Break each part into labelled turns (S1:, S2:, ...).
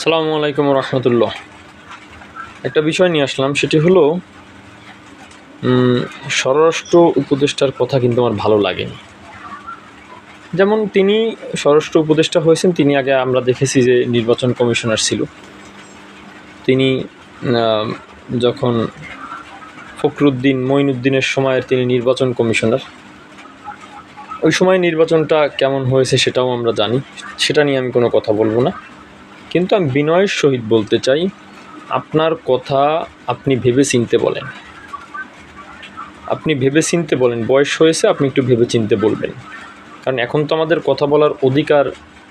S1: সালামু আলাইকুম রহমতুল্লাহ। একটা বিষয় নিয়ে আসলাম, সেটি হলো স্বরাষ্ট্র উপদেষ্টার কথা কিন্তু আমার ভালো লাগেনি। যেমন তিনি স্বরাষ্ট্র উপদেষ্টা হয়েছেন, তিনি আগে আমরা দেখেছি যে নির্বাচন কমিশনার ছিল। তিনি যখন ফখরুদ্দিন, মঈনুদ্দিনের সময়ের তিনি নির্বাচন কমিশনার। ওই সময় নির্বাচনটা কেমন হয়েছে সেটাও আমরা জানি, সেটা নিয়ে আমি কোনো কথা বলব না। কিন্তু আমি বিনয়ের সহিত বলতে চাই, আপনার কথা আপনি ভেবে চিনতে বলেন। আপনি ভেবে চিনতে বলেন, বয়স হয়েছে, আপনি একটু ভেবে চিনতে বলবেন। কারণ এখন তো আমাদের কথা বলার অধিকার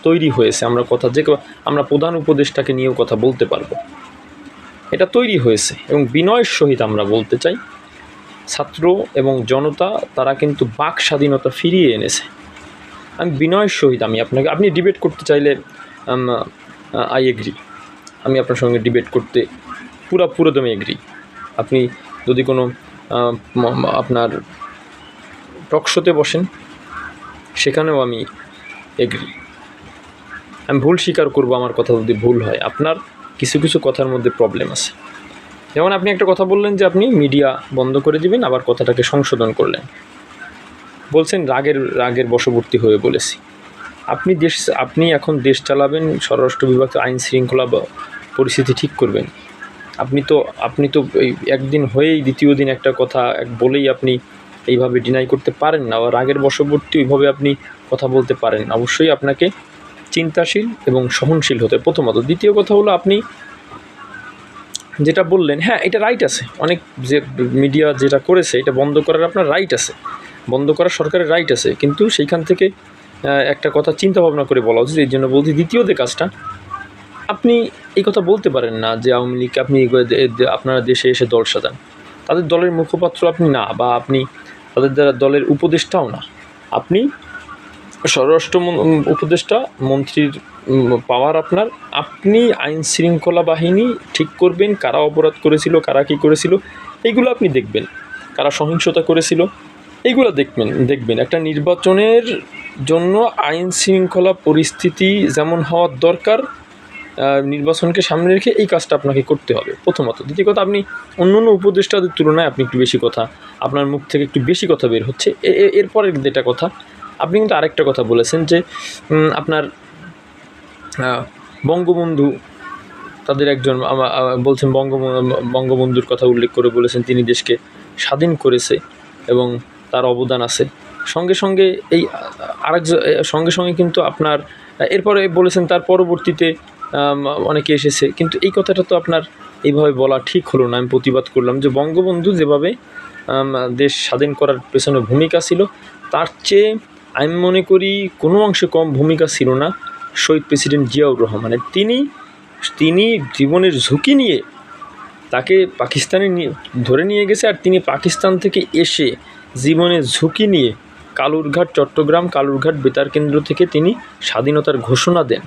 S1: তৈরি হয়েছে, আমরা কথা যে আমরা প্রধান উপদেষ্টাকে নিয়েও কথা বলতে পারব। এটা তৈরি হয়েছে এবং বিনয়ের সহিত আমরা বলতে চাই, ছাত্র এবং জনতা তারা কিন্তু বাক স্বাধীনতা ফিরিয়ে এনেছে। আমি বিনয়ের সহিত আমি আপনাকে আপনি ডিবেট করতে চাইলে আই এগ্রি আমি আপনার সঙ্গে ডিবেট করতে পুরা পুরোদমে এগ্রি আপনি যদি কোনো আপনার টকশোতে বসেন, সেখানেও আমি এগ্রি আমি ভুল স্বীকার করব, আমার কথা যদি ভুল হয়। আপনার কিছু কিছু কথার মধ্যে প্রবলেম আছে। যেমন আপনি একটা কথা বললেন যে আপনি মিডিয়া বন্ধ করে দিবেন, আবার কথাটাকে সংশোধন করলেন। বলছেন রাগের রাগের বশবর্তী হয়ে বলেছি। আপনি দেশ, আপনি এখন দেশ চালাবেন, স্বরাষ্ট্র বিভাগ আইন শৃঙ্খলা পরিস্থিতি ঠিক করবেন। আপনি তো আপনি তো একদিন হয়েই দ্বিতীয় দিন একটা কথা বলেই আপনি এইভাবে ডিনাই করতে পারেন না আবার রাগের বশবর্তী ওইভাবে আপনি কথা বলতে পারেন অবশ্যই আপনাকে চিন্তাশীল এবং সহনশীল হতে প্রথমত, দ্বিতীয় কথা হলো আপনি যেটা বললেন হ্যাঁ এটা রাইট আছে। অনেক যে মিডিয়া যেটা করেছে, এটা বন্ধ করার আপনার রাইট আছে। বন্ধ করার সরকারের রাইট আছে। কিন্তু সেইখান থেকে একটা কথা চিন্তা ভাবনা করে বলা উচিত, এই জন্য বলছি দ্বিতীয় যে কাজটা, আপনি এই কথা বলতে পারেন না যে আওয়ামী লীগ আপনি আপনারা দেশে এসে দল সাজান। তাদের দলের মুখপাত্র আপনি না, বা আপনি তাদের দ্বারা দলের উপদেষ্টাও না। আপনি স্বরাষ্ট্র উপদেষ্টা, মন্ত্রীর পাওয়ার আপনার। আপনি আইন শৃঙ্খলা বাহিনী ঠিক করবেন, কারা অপরাধ করেছিল, কারা কী করেছিল এইগুলো আপনি দেখবেন। কারা সহিংসতা করেছিল এইগুলো দেখবেন দেখবেন। একটা নির্বাচনের জন্য আইন শৃঙ্খলা পরিস্থিতি যেমন হওয়ার দরকার নির্বাচনকে সামনে রেখে এই কাজটা আপনাকে করতে হবে প্রথমত। দ্বিতীয় কথা, আপনি অন্য অন্য উপদেষ্টাদের তুলনায় আপনি একটু বেশি কথা, আপনার মুখ থেকে একটু বেশি কথা বের হচ্ছে। এ- এ- এরপরের যেটা কথা, আপনি কিন্তু আরেকটা কথা বলেছেন যে আপনার বঙ্গবন্ধু, তাদের একজন বলছেন বঙ্গবন্ধু বঙ্গবন্ধুর কথা উল্লেখ করে বলেছেন, তিনি দেশকে স্বাধীন করেছে এবং তার অবদান আছে। সঙ্গে সঙ্গে এই, আরেক সঙ্গে সঙ্গে কিন্তু আপনার, এরপরে বলেছেন তার পরবর্তীতে অনেকে এসেছে। কিন্তু এই কথাটা তো আপনার এইভাবে বলা ঠিক হলো না। আমি প্রতিবাদ করলাম যে বঙ্গবন্ধু যেভাবে দেশ স্বাধীন করার পেছনে ভূমিকা ছিল, তার চেয়ে আমি মনে করি কোনো অংশে কম ভূমিকা ছিল না শহীদ প্রেসিডেন্ট জিয়াউর রহমানের। তিনি তিনি জীবনের ঝুঁকি নিয়ে তাকে পাকিস্তানে নিয়ে ধরে নিয়ে গেছে আর তিনি পাকিস্তান থেকে এসে জীবনের ঝুঁকি নিয়ে কালুরঘাট, চট্টগ্রাম, কালুরঘাট বেতার কেন্দ্র থেকে তিনি স্বাধীনতার ঘোষণা দেন।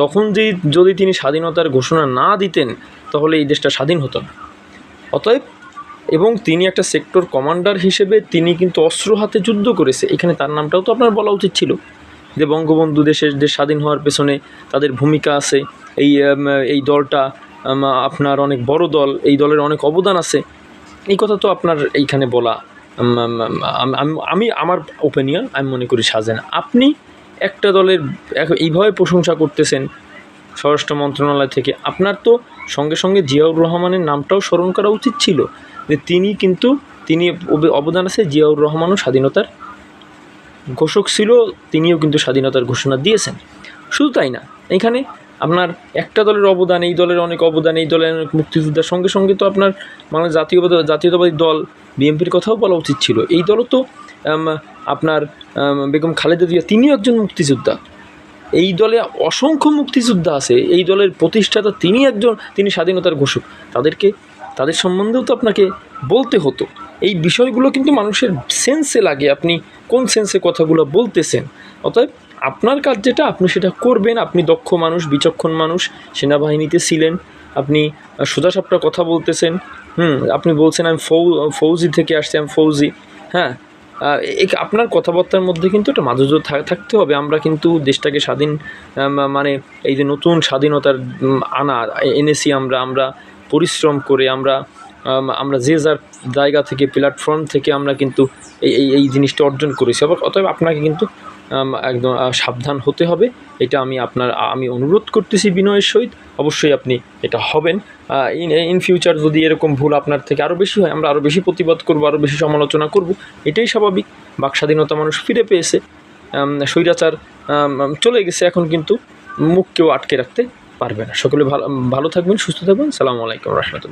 S1: তখন যে যদি তিনি স্বাধীনতার ঘোষণা না দিতেন, তাহলে এই দেশটা স্বাধীন হতো না। অতএব, এবং তিনি একটা সেক্টর কমান্ডার হিসেবে তিনি কিন্তু অস্ত্র হাতে যুদ্ধ করেছে। এখানে তার নামটাও তো আপনার বলা উচিত ছিল। যে বঙ্গবন্ধু দেশের দেশ স্বাধীন হওয়ার পেছনে তাদের ভূমিকা আছে, এই এই দলটা আপনার অনেক বড় দল, এই দলের অনেক অবদান আছে। এই কথা তো আপনার এইখানে বলা আম, আম, আম, আম- আমি আমার ওপিনিয়ন আমি মনে করি সাজে না আপনি একটা দলের এইভাবে প্রশংসা করতেছেন স্বরাষ্ট্র মন্ত্রণালয় থেকে আপনার তো সঙ্গে সঙ্গে জিয়াউর রহমানের নামটাও স্মরণ করা উচিত ছিল যে তিনি কিন্তু তিনি অবদান আছে জিয়াউর রহমানও স্বাধীনতার ঘোষক ছিল তিনিও কিন্তু স্বাধীনতার ঘোষণা দিয়েছেন। শুধু তাই না এখানে আপনার একটা দলের অবদান এই দলের অনেক অবদান এই দলের অনেক মুক্তিযোদ্ধার সঙ্গে সঙ্গে তো আপনার বাংলাদেশ জাতীয়বাদী জাতীয়তাবাদী দল বিএনপির কথাও বলা উচিত ছিল। এই দলও তো আপনার বেগম খালেদা জিয়া, তিনিও একজন মুক্তিযোদ্ধা। এই দলে অসংখ্য মুক্তিযোদ্ধা আছে। এই দলের প্রতিষ্ঠাতা তিনি একজন, তিনি স্বাধীনতার ঘোষক। তাদেরকে, তাদের সম্বন্ধেও তো আপনাকে বলতে হতো। এই বিষয়গুলো কিন্তু মানুষের সেন্সে লাগে। আপনি কোন সেন্সে কথাগুলো বলতেছেন? অতএব আপনার কাজ যেটা, আপনি সেটা করবেন। আপনি দক্ষ মানুষ, বিচক্ষণ মানুষ, সেনাবাহিনীতে ছিলেন। আপনি সোজাসাপটা কথা বলতেছেন। হুম, আপনি বলছেন আমি ফৌ, ফৌজি থেকে আসছি, আমি ফৌজি। হ্যাঁ আপনার কথাবার্তার মধ্যে কিন্তু একটা মাধুর্য থাকতে হবে। আমরা কিন্তু দেশটাকে স্বাধীন মানে এই যে নতুন স্বাধীনতার আনা, এনেছি আমরা। আমরা পরিশ্রম করে আমরা আমরা যে যার জায়গা থেকে প্ল্যাটফর্ম থেকে আমরা কিন্তু এই এই জিনিসটা অর্জন করেছি। আবার অতএব আপনাকে কিন্তু একদম সাবধান হতে হবে। এটা আমি আপনার, আমি অনুরোধ করতেছি বিনয়ের সহিত। অবশ্যই আপনি এটা হবেন। ইন ইন ফিউচার যদি এরকম ভুল আপনার থেকে আরও বেশি হয়, আমরা আরও বেশি প্রতিবাদ করব আরও বেশি সমালোচনা করব। এটাই স্বাভাবিক। বাক স্বাধীনতা মানুষ ফিরে পেয়েছে। স্বৈরাচার চলে গেছে এখন কিন্তু মুখ কেউ আটকে রাখতে পারবে না। সকলে ভালো ভালো থাকবেন, সুস্থ থাকবেন। সালামু আলাইকুম রহমতুল্লাহ।